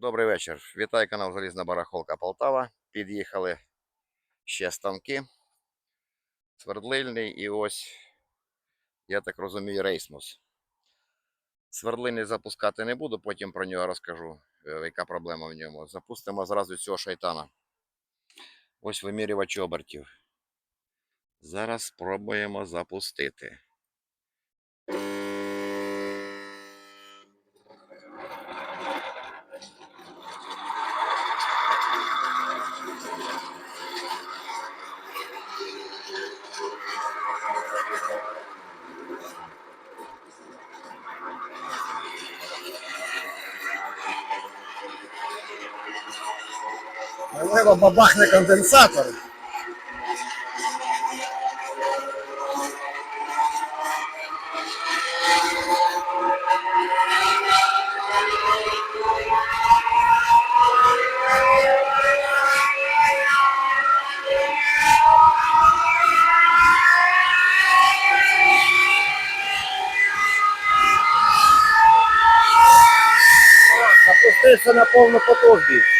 Добрий вечір. Вітаю канал Залізна Барахолка Полтава. Під'їхали ще станки. Свердлильний і ось, я так розумію, рейсмус. Свердлильний запускати не буду, потім про нього розкажу, е, яка проблема в ньому. Запустимо зразу цього шайтана. Ось вимірювач обертів. Зараз спробуємо запустити. Можливо, бабахне конденсатор. Запустився на повну потужність.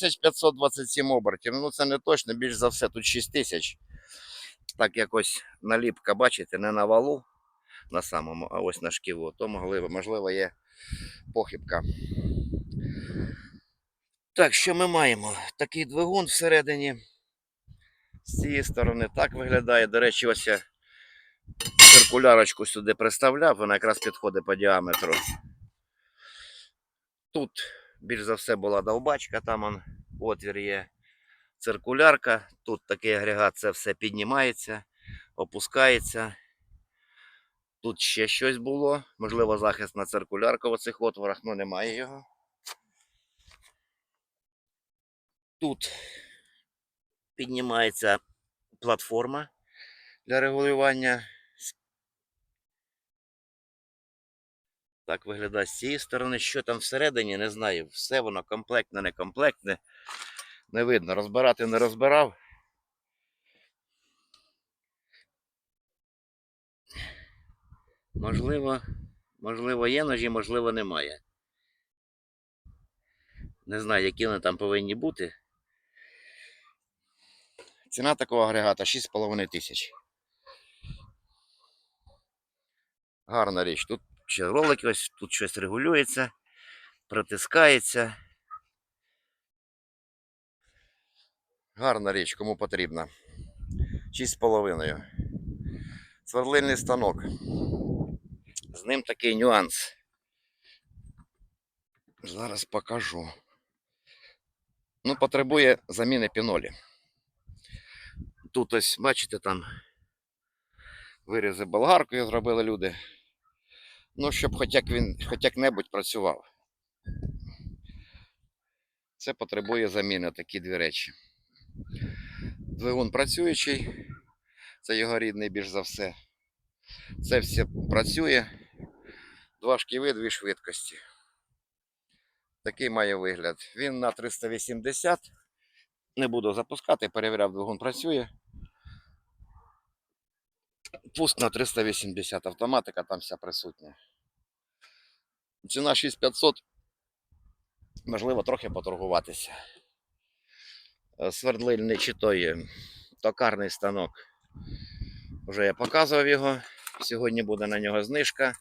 5527 обертів. Ну це не точно, більш за все, тут 6000. Так якось наліпка, бачите, не на валу на самому, а ось на шківу. То можливо, можливо є похибка. Так, що ми маємо? Такий двигун всередині. З цієї сторони так виглядає. До речі, ось я циркулярочку сюди приставляв, вона якраз підходить по діаметру. Тут більш за все була довбачка, там он, отвір є. Циркулярка. Тут такий агрегат, це все піднімається, опускається. Тут ще щось було. Можливо, захист на циркулярку в оцих отворах, але немає його. Тут піднімається платформа для регулювання. Так виглядає з цієї сторони. Що там всередині, не знаю. Все воно комплектне, не комплектне. Не видно. Розбирати не розбирав. Можливо, можливо, є ножі, можливо, немає. Не знаю, які вони там повинні бути. Ціна такого агрегата 6,5 тисяч. Гарна річ. Тут ще ролики, ось тут щось регулюється, притискається. Гарна річ, кому потрібна. 6,5. Свердлильний станок. З ним такий нюанс. Зараз покажу. Ну, потребує заміни пінолі. Тут ось, бачите, там вирізи болгаркою зробили люди. Ну, щоб хоч як він хоч як-небудь працював. Це потребує заміни такі дві речі. Двигун працюючий, це його рідний більш за все. Це все працює. Два шківи, дві швидкості. Такий має вигляд. Він на 380. Не буду запускати, перевіряв, двигун працює. Пуск на 380 автоматика, там вся присутня. Ціна 6500. Можливо, трохи поторгуватися. Е, Свердлильний чи той е, токарний станок. Вже я показував його. Сьогодні буде на нього знижка.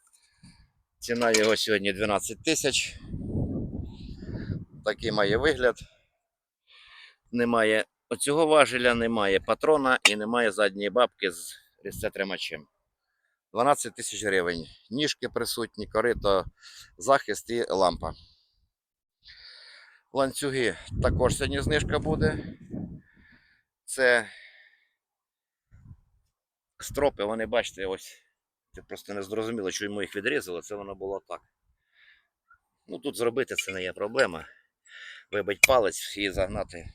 Ціна його сьогодні 12 тисяч. Такий має вигляд. Немає оцього важеля, немає патрона і немає задньої бабки з різцетримачем. 12 тисяч гривень. Ніжки присутні, корито, захист і лампа. Ланцюги також сьогодні знижка буде. Це стропи, вони бачите, ось. Це просто не зрозуміло, чому їх відрізали, це воно було так. Ну тут зробити це не є проблема. Вибить палець і загнати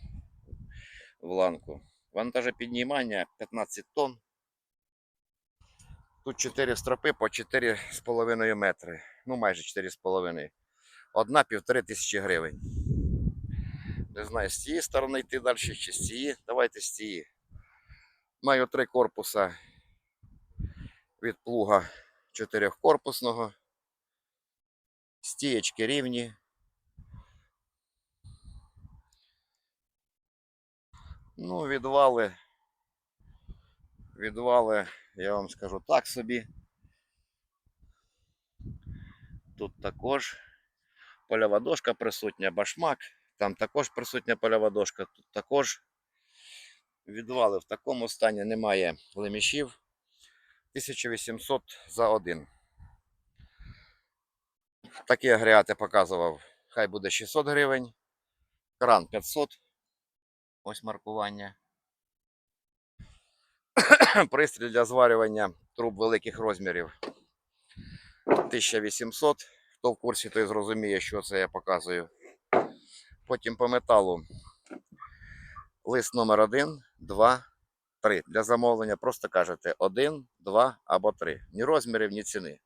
в ланку. Вантажопіднімання 15 тонн. Тут 4 стропи по 4,5 метри. Ну, майже 4,5. Одна півтори тисячі гривень. Не знаю, з цієї сторони йти далі чи з цієї. Давайте з цієї. Маю три корпуса від плуга чотирьохкорпусного. Стієчки рівні. Ну, відвали. Відвали, я вам скажу так собі. Тут також польова дошка присутня, башмак. Там також присутня польова дошка. Тут також відвали в такому стані немає лемішів. 1800 за один. Такі агрегати показував. Хай буде 600 гривень. Кран 500. Ось маркування. Пристрій для зварювання труб великих розмірів 1800. Хто в курсі, той зрозуміє, що це я показую. Потім по металу лист номер 1, 2, 3. Для замовлення просто кажете 1, 2 або 3. Ні розмірів, ні ціни.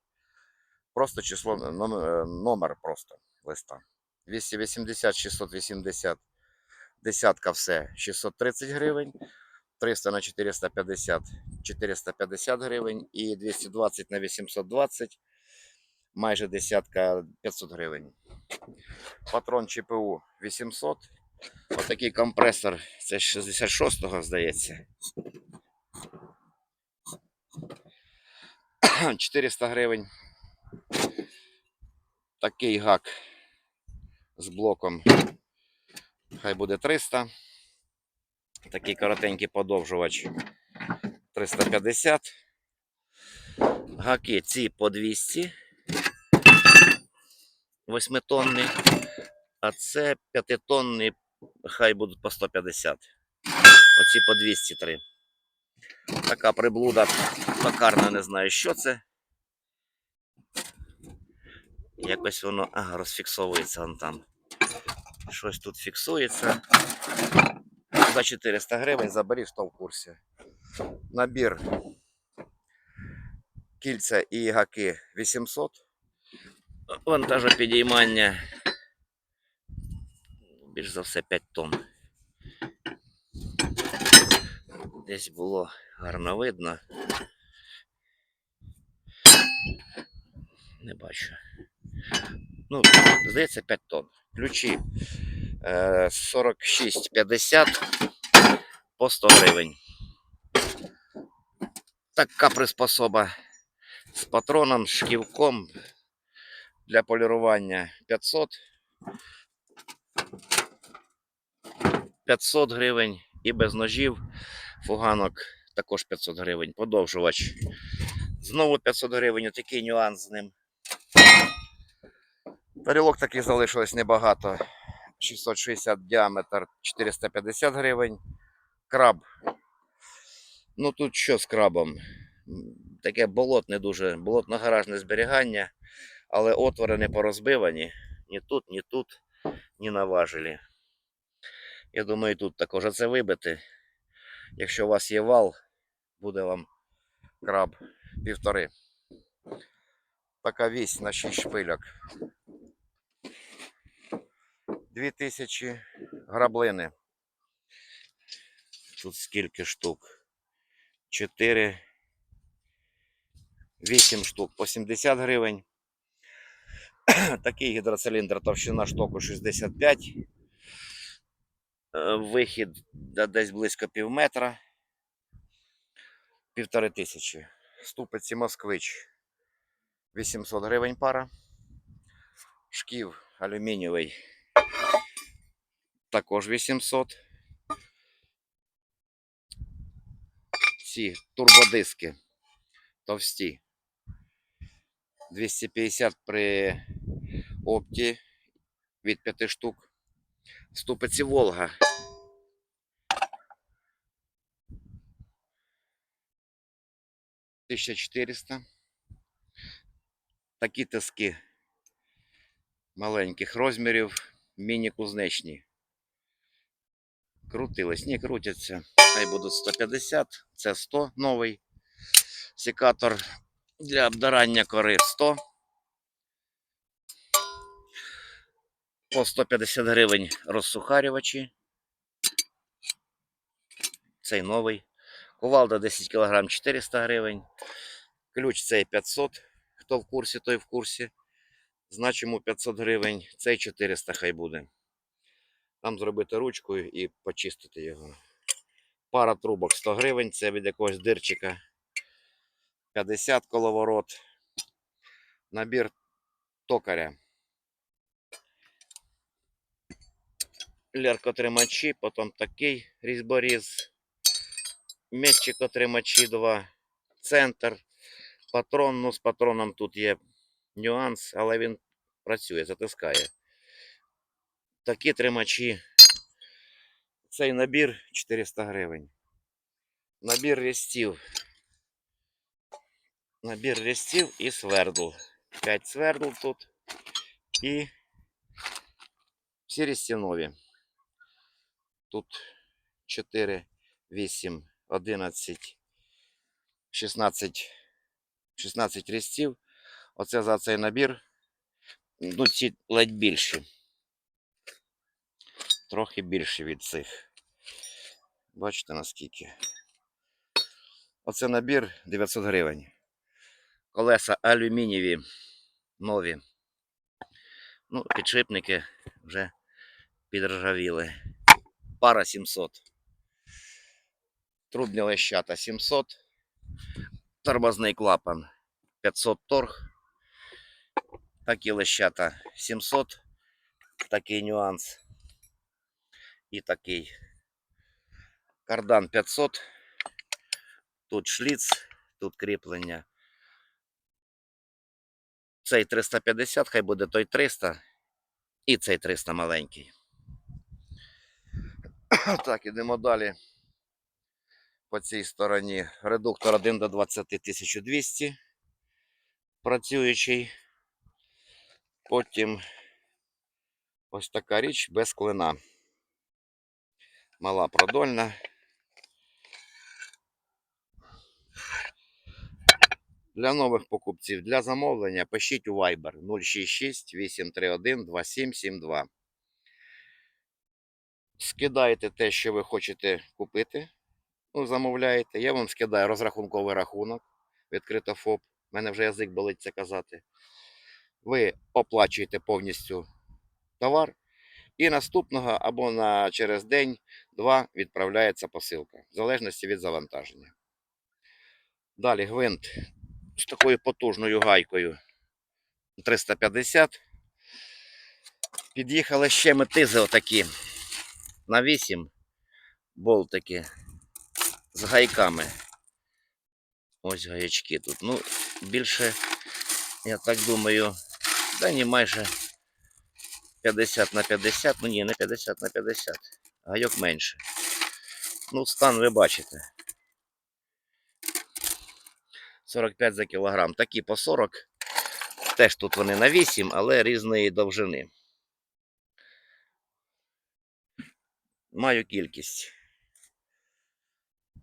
Просто число номер, номер просто листа. 280, 680. Десятка все 630 гривень. 300 на 450 450 гривень і 220 на 820 майже десятка 500 гривень. Патрон ЧПУ 800. Отакий компресор, це 66-го, здається. 400 гривень. Такий гак з блоком. Хай буде 300. Такий коротенький подовжувач 350. Гаки ці по 200. 8-тонний. А це 5-тонний, хай будуть по 150. Оці по 203. Така приблуда токарна, не знаю, що це. Якось воно ага, розфіксовується вон там. Щось тут фіксується. За 400 гривень заберіть, хто в курсі. Набір кільця і гаки 800. Вантажопідіймання. Більш за все 5 тонн. Десь було гарно видно. Не бачу. Ну, здається, 5 тонн. Ключі е, 46,50 по 100 гривень. Така приспособа з патроном, шківком для полірування 500. 500 гривень і без ножів фуганок також 500 гривень. Подовжувач. Знову 500 гривень, отакий нюанс з ним. Тарілок таких залишилось небагато. 660 діаметр, 450 гривень. Краб. Ну тут що з крабом? Таке болотне дуже, болотно-гаражне зберігання, але отвори не порозбивані. Ні тут, ні тут, ні на важелі. Я думаю, тут також це вибити. Якщо у вас є вал, буде вам краб півтори. Така вісь на 6 шпильок. 2000 граблини. Тут скільки штук? 4. 8 штук по 70 гривень. Такий гідроциліндр товщина штоку 65. Е, Вихід десь близько пів метра. Півтори тисячі. Ступиці москвич 800 гривень пара. Шків алюмінієвий також 800. Ці турбодиски товсті. 250 при опті від 5 штук. Ступиці Волга. Тисяча. Такі тиски маленьких розмірів, міні-кузнечні. Крутились, ні, крутяться. хай будуть 150, це 100 новий. Секатор для обдирання кори 100. По 150 гривень розсухарювачі. Цей новий. Кувалда 10 кг 400 гривень. Ключ цей 500. Хто в курсі, той в курсі. Значимо 500 гривень. Цей 400 хай буде. Там зробити ручкою і почистити його. Пара трубок 100 гривень, це від якогось дирчика. 50 коловорот. Набір токаря. Ляркотримачі, потім такий різьборіз. Метчикотримачі 2. Центр. Патрон. Ну, з патроном тут є нюанс, але він працює, затискає. Такі тримачі. Цей набір 400 гривень. Набір рістів. Набір рістів і свердл. 5 свердл тут. І всі різці нові. Тут 4, 8, 11, 16, 16 різців. Оце за цей набір. Ну, ці ледь більші. Трохи більше від цих. Бачите наскільки. Оце набір 900 гривень. Колеса алюмінієві нові. Ну, підшипники вже підржавіли. Пара 700. Трубні лещата 700. Тормозний клапан 500 торг. Такі лещата 700. Такий нюанс. І такий. Кардан 500. Тут шліц, тут кріплення. Цей 350, хай буде той 300. І цей 300 маленький. Так, ідемо далі. По цій стороні редуктор 1 до 20 1200 працюючий. Потім ось така річ без клина. Мала продольна. Для нових покупців, для замовлення пишіть у Viber 066 831 2772. Скидайте те, що ви хочете купити. Ну, замовляєте. Я вам скидаю розрахунковий рахунок. Відкрито ФОП. У мене вже язик болить це казати. Ви оплачуєте повністю товар. І наступного або на через день-два відправляється посилка, в залежності від завантаження. Далі гвинт з такою потужною гайкою 350. Під'їхали ще метизи отакі на 8 болтики з гайками. Ось гаячки тут. Ну, більше, я так думаю, да ні, майже 50 на 50, ну ні, не 50 на 50, гайок менше. Ну, стан ви бачите. 45 за кілограм. Такі по 40. Теж тут вони на 8, але різної довжини. Маю кількість.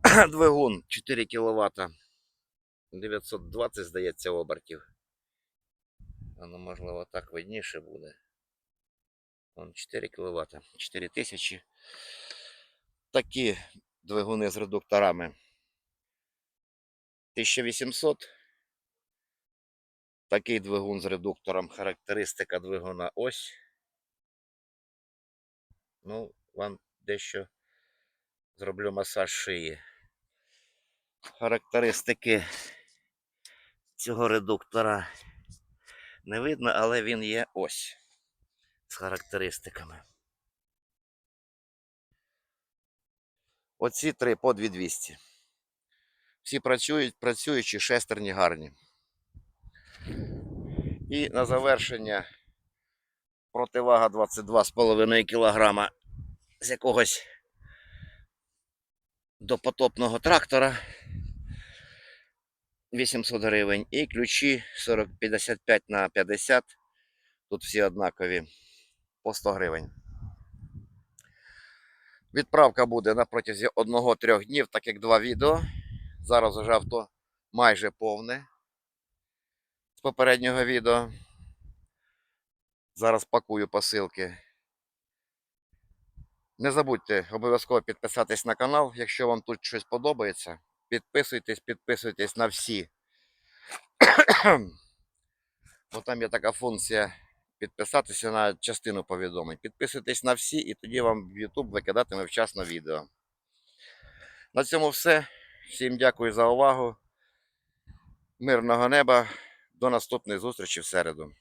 Двигун 4 кВт. 920, здається, обертів. А ну, можливо, так видніше буде. Вон 4 кВт, 4000. Такі двигуни з редукторами. 1800. Такий двигун з редуктором. Характеристика двигуна ось. Ну, вам дещо зроблю масаж шиї. Характеристики цього редуктора не видно, але він є ось з характеристиками. Оці три по 2200. Всі працюють, працюючі, шестерні гарні. І на завершення противага 22,5 кг з якогось допотопного трактора 800 гривень і ключі 40, 55 на 50. Тут всі однакові по 100 гривень. Відправка буде на протязі 1-3 днів, так як два відео. Зараз вже авто майже повне з попереднього відео. Зараз пакую посилки. Не забудьте обов'язково підписатись на канал, якщо вам тут щось подобається. Підписуйтесь, підписуйтесь на всі. Бо там є така функція підписатися на частину повідомлень. Підписуйтесь на всі, і тоді вам YouTube викидатиме вчасно відео. На цьому все. Всім дякую за увагу. Мирного неба. До наступної зустрічі в середу.